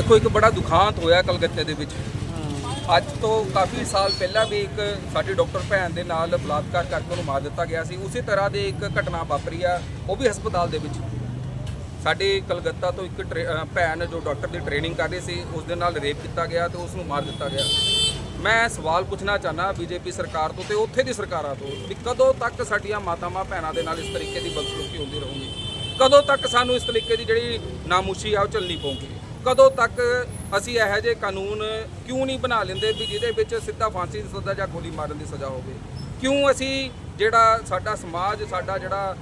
ਦੇਖੋ ਇੱਕ ਬੜਾ ਦੁਖਾਂਤ ਹੋਇਆ ਕਲਕੱਤੇ ਦੇ ਵਿੱਚ। ਅੱਜ ਤੋਂ ਕਾਫੀ ਸਾਲ ਪਹਿਲਾਂ ਵੀ ਇੱਕ ਸਾਡੀ ਡਾਕਟਰ ਭੈਣ ਦੇ ਨਾਲ ਬਲਾਤਕਾਰ ਕਰਕੇ ਉਹਨੂੰ ਮਾਰ ਦਿੱਤਾ ਗਿਆ ਸੀ। ਉਸੇ ਤਰ੍ਹਾਂ ਦੀ ਇੱਕ ਘਟਨਾ ਵਾਪਰੀ ਆ ਉਹ ਵੀ ਹਸਪਤਾਲ ਦੇ ਵਿੱਚ। ਸਾਡੇ ਕਲਕੱਤਾ ਤੋਂ ਇੱਕ ਭੈਣ ਜੋ ਡਾਕਟਰ ਦੀ ਟ੍ਰੇਨਿੰਗ ਕਰ ਰਹੀ ਸੀ ਉਸ ਦੇ ਨਾਲ ਰੇਪ ਕੀਤਾ ਗਿਆ ਤੇ ਉਸ ਨੂੰ ਮਾਰ ਦਿੱਤਾ ਗਿਆ। ਮੈਂ ਸਵਾਲ ਪੁੱਛਣਾ ਚਾਹਨਾ ਬੀਜੇਪੀ ਸਰਕਾਰ ਤੋਂ ਤੇ ਉੱਥੇ ਦੀ ਸਰਕਾਰਾਂ ਤੋਂ ਵੀ ਕਦੋਂ ਤੱਕ ਸਾਡੀਆਂ ਮਾਤਾਵਾਂ ਭੈਣਾਂ ਦੇ ਨਾਲ ਇਸ ਤਰੀਕੇ ਦੀ ਬਦਸਲੂਕੀ ਹੁੰਦੀ ਰਹੂਗੀ? ਕਦੋਂ ਤੱਕ ਸਾਨੂੰ ਇਸ ਤਰੀਕੇ ਦੀ ਜਿਹੜੀ ਨਾਮੁਸ਼ੀ ਆ ਉਹ ਚੱਲਣੀ ਪਊਗੀ? ਕਦੋਂ ਤੱਕ ਅਸੀਂ ਇਹੋ ਜਿਹੇ ਕਾਨੂੰਨ ਕਿਉਂ ਨਹੀਂ ਬਣਾ ਲੈਂਦੇ ਵੀ ਜਿਹਦੇ ਵਿੱਚ ਸਿੱਧਾ ਫਾਂਸੀ ਦੀ ਸਜ਼ਾ ਜਾਂ ਗੋਲੀ ਮਾਰਨ ਦੀ ਸਜ਼ਾ ਹੋਵੇ? ਕਿਉਂ ਅਸੀਂ ਜਿਹੜਾ ਸਾਡਾ ਸਮਾਜ, ਸਾਡਾ ਜਿਹੜਾ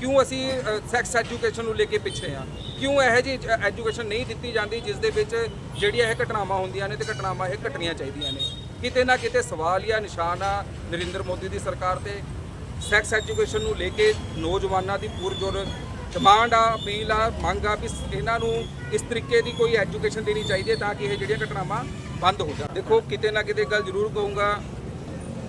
ਕਿਉਂ ਅਸੀਂ ਸੈਕਸ ਐਜੂਕੇਸ਼ਨ ਨੂੰ ਲੈ ਕੇ ਪਿੱਛੇ ਆ? ਕਿਉਂ ਇਹੋ ਜਿਹੀ ਐਜੂਕੇਸ਼ਨ ਨਹੀਂ ਦਿੱਤੀ ਜਾਂਦੀ ਜਿਸ ਦੇ ਵਿੱਚ ਜਿਹੜੀਆਂ ਇਹ ਘਟਨਾਵਾਂ ਹੁੰਦੀਆਂ ਨੇ ਤੇ ਘਟਨਾਵਾਂ ਇਹ ਘਟਣੀਆਂ ਚਾਹੀਦੀਆਂ ਨੇ? ਕਿਤੇ ਨਾ ਕਿਤੇ ਸਵਾਲ ਜਾਂ ਨਿਸ਼ਾਨ ਆ ਨਰਿੰਦਰ ਮੋਦੀ ਦੀ ਸਰਕਾਰ ਤੇ। ਸੈਕਸ ਐਜੂਕੇਸ਼ਨ ਨੂੰ ਲੈ ਕੇ ਨੌਜਵਾਨਾਂ ਦੀ ਪੁਰਜੋਰ ਡਿਮਾਂਡ ਆ ਅਪੀਲ ਆ, ਮੰਗ ਆ ਵੀ ਇਹਨਾਂ ਨੂੰ ਇਸ ਤਰੀਕੇ ਦੀ ਕੋਈ ਐਜੂਕੇਸ਼ਨ ਦੇਣੀ ਚਾਹੀਦੀ ਹੈ ਤਾਂ ਕਿ ਇਹ ਜਿਹੜੀਆਂ ਘਟਨਾਵਾਂ ਬੰਦ ਹੋ ਜਾਣ। ਦੇਖੋ, ਕਿਤੇ ਨਾ ਕਿਤੇ ਗੱਲ ਜ਼ਰੂਰ ਕਹੂੰਗਾ,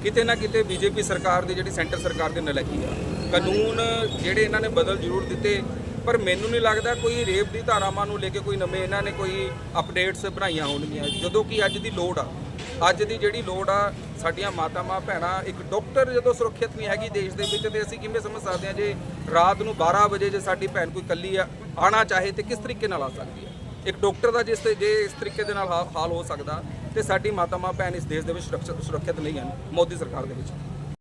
ਕਿਤੇ ਨਾ ਕਿਤੇ ਬੀਜੇਪੀ ਸਰਕਾਰ ਦੀ ਜਿਹੜੀ ਸੈਂਟਰ ਸਰਕਾਰ ਦੀ ਨਲਾਇਕੀ ਆ, ਕਾਨੂੰਨ ਜਿਹੜੇ ਇਹਨਾਂ ਨੇ ਬਦਲ ਜ਼ਰੂਰ ਦਿੱਤੇ, ਪਰ ਮੈਨੂੰ ਨਹੀਂ ਲੱਗਦਾ ਕੋਈ ਰੇਪ ਦੀ ਧਾਰਾਵਾਂ ਨੂੰ ਲੈ ਕੇ ਕੋਈ ਨਵੇਂ ਇਹਨਾਂ ਨੇ ਕੋਈ ਅਪਡੇਟਸ ਬਣਾਈਆਂ ਹੋਣਗੀਆਂ। ਜਦੋਂ ਕਿ ਅੱਜ ਦੀ ਲੋੜ ਆ ਅੱਜ ਦੀ ਜਿਹੜੀ ਲੋੜ ਆ, ਸਾਡੀਆਂ ਮਾਤਾਵਾਂ ਭੈਣਾਂ, ਇੱਕ ਡਾਕਟਰ ਜਦੋਂ ਸੁਰੱਖਿਅਤ ਨਹੀਂ ਹੈਗੀ ਦੇਸ਼ ਦੇ ਵਿੱਚ, ਤੇ ਅਸੀਂ ਕਿਵੇਂ ਸਮਝ ਸਕਦੇ ਹਾਂ ਜੇ ਰਾਤ ਨੂੰ 12 ਵਜੇ ਜੇ ਸਾਡੀ ਭੈਣ ਕੋਈ ਇਕੱਲੀ ਆ, ਆਣਾ ਚਾਹੇ ਤੇ ਕਿਸ ਤਰੀਕੇ ਨਾਲ ਆ ਸਕਦੀ ਹੈ? ਇੱਕ ਡਾਕਟਰ ਦਾ ਜਿਸ ਤੇ ਜੇ ਇਸ ਤਰੀਕੇ ਦੇ ਨਾਲ ਹਾਲ ਹੋ ਸਕਦਾ, ਤੇ ਸਾਡੀ ਮਾਤਾਵਾਂ ਭੈਣ ਇਸ ਦੇਸ਼ ਦੇ ਵਿੱਚ ਸੁਰੱਖਿਅਤ ਸੁਰੱਖਿਅਤ ਨਹੀਂ ਹਨ, ਮੋਦੀ ਸਰਕਾਰ ਦੇ ਵਿੱਚ।